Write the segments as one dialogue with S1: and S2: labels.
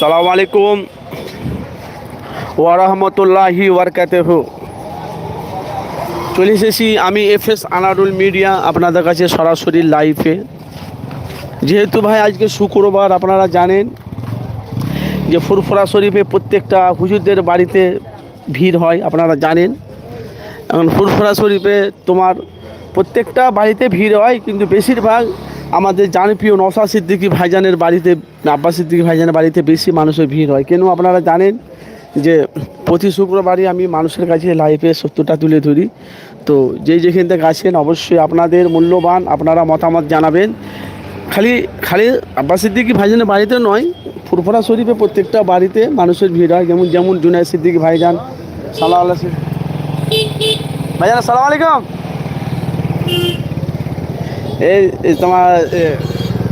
S1: সালাম আলাইকুম। ওয়ারহমতুল্লাহি ওয়ারকাতেহ। চলে এসেছি আমি এফ এস আনারুল মিডিয়া আপনাদের কাছে সরাসরি লাইভে। যেহেতু ভাই আজকে শুক্রবার আপনারা জানেন যে ফুরফুরা শরীফে প্রত্যেকটা হুজুরদের বাড়িতে ভিড় হয়, আপনারা জানেন। এখন ফুরফুরা শরীফে তোমার প্রত্যেকটা বাড়িতে ভিড় হয়, কিন্তু বেশিরভাগ আমাদের জানপ্রিয় নশা সিদ্দিকী ভাইজানের বাড়িতে, আব্বাস সিদ্দিকী ভাইজানের বাড়িতে বেশি মানুষের ভিড় হয়। কেন আপনারা জানেন যে প্রতি শুক্রবারই আমি মানুষের কাছে লাইভে সত্যটা তুলে ধরি। তো যেই যেখান থেকে আছেন অবশ্যই আপনাদের মূল্যবান আপনারা মতামত জানাবেন। খালি খালি আব্বাস সিদ্দিকী ভাইজানের বাড়িতে নয়, ফুরফুরা শরীফে প্রত্যেকটা বাড়িতে মানুষের ভিড় হয়। যেমন যেমন জুনাই সিদ্দিকী ভাইজান সাল্লাহ আল্লাহ ভাইজান আলাইকুম। এই তোমার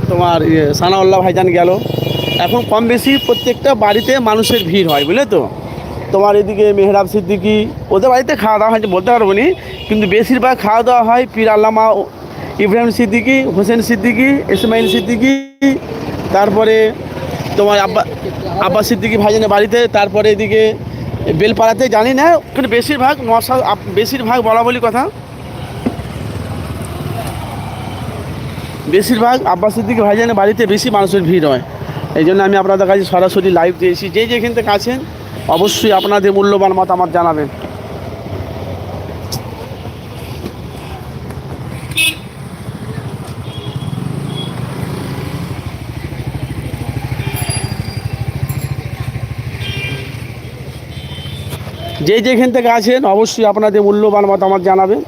S1: তোমার সানাউল্লাহ ভাইজান গেল। এখন কম বেশি প্রত্যেকটা বাড়িতে মানুষের ভিড় হয়, বুঝলে তো? তোমার এদিকে মেহরাব সিদ্দিকি, ওদের বাড়িতে খাওয়া দাওয়া হয়তো বলতে পারব নি, কিন্তু বেশিরভাগ খাওয়া দাওয়া হয় পীর আল্লামা ইব্রাহিম সিদ্দিকি, হোসেন সিদ্দিকি, ইসমাইল সিদ্দিকি, তারপরে তোমার আব্বা আব্বাস সিদ্দিকি ভাইজানের বাড়িতে, তারপরে এদিকে বেলপাড়াতে, জানি না, কিন্তু বেশিরভাগ আপ- বেশিরভাগ বলা বলি কথা। বেশিরভাগ আব্বাস সিদ্দিক ভাইজানের বাড়িতে বেশি মানুষের ভিড় হয়। এই জন্য আমি আপনাদের কাছে সরাসরি লাইভ দিয়েছি। যে যেখান থেকে আছেন, অবশ্যই আপনাদের মূল্যবান মতামত জানাবেন। যে যেখান থেকে আছেন, অবশ্যই আপনাদের মূল্যবান মতামত জানাবেন।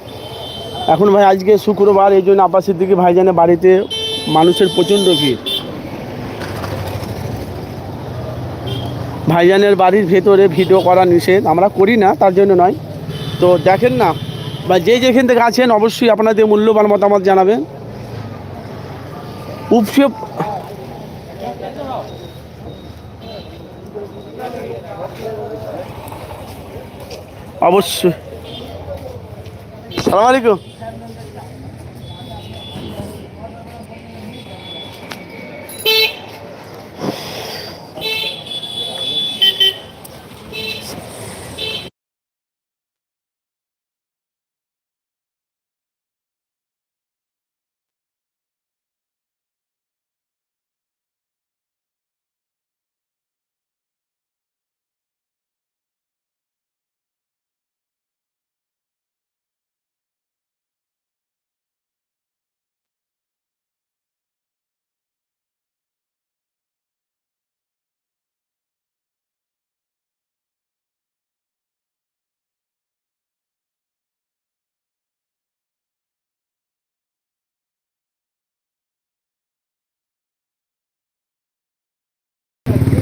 S1: এখন ভাই আজকে শুক্রবার, এই জন্য আব্বাস সিদ্দিকি ভাইজানের বাড়িতে মানুষের প্রচণ্ড ভিড়। ভাইজানের বাড়ির ভেতরে ভিডিও করা নিষেধ, আমরা করি না, তার জন্য নয়। তো দেখেন না, বা যে যেখান থেকে আছেন, অবশ্যই আপনাদের মূল্যবান মতামত জানাবেন। উপসে অবশ্যই। সালাম আলাইকুম। Thank you.